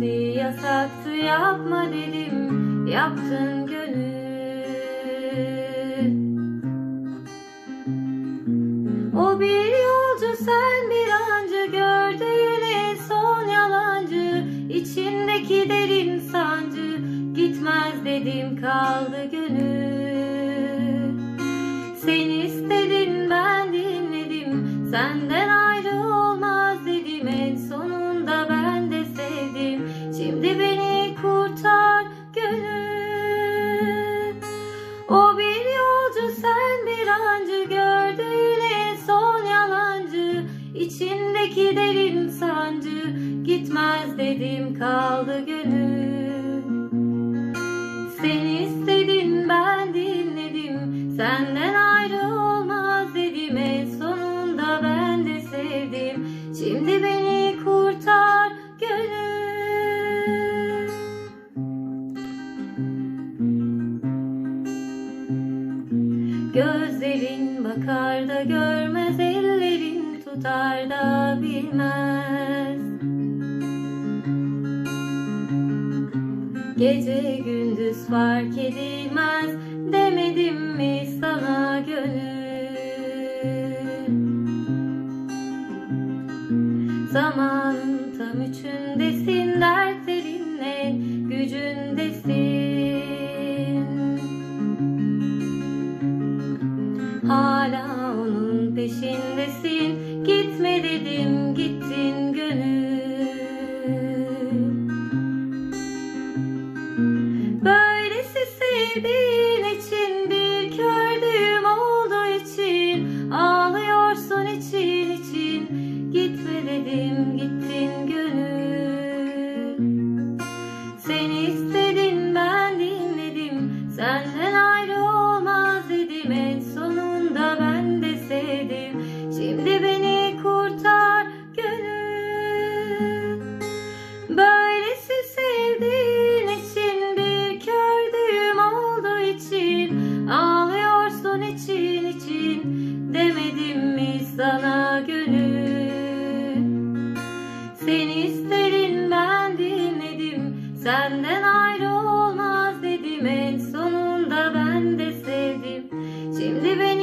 böylesi yasaktı yapma dedim yaptın gönül. O bir yolcu sen bir ancı gördüğün en son yalancı. İçindeki derin sancı gitmez dedim kaldı gönül. Sen istedin ben dinledim senden gitmez dedim kaldı gönül. Sen istedin ben dinledim senden ayrı olmaz dedim en sonunda ben de sevdim. Şimdi beni kurtar gönül. Gözlerin bakar da görmez, ellerin tutar da bilmez. Gece gündüz fark edilmez, demedim mi sana gönül? Zamanın tam üçündesin, dertlerin en gücündesin. Hala onun peşindesin Gitme dedim gittin gönül istedim gittin gönül. Seni istedim ben dinledim. Senden ayrı olmaz dedim. En sonunda ben de sevdim. Şimdi beni kurtar gönül. Böylesi sevdiğin için Bir kör düğüm olduğu için Ağlıyorsun için için Demedim mi sana? Senden ayrı olmaz dedim en sonunda ben de sevdim. Şimdi beni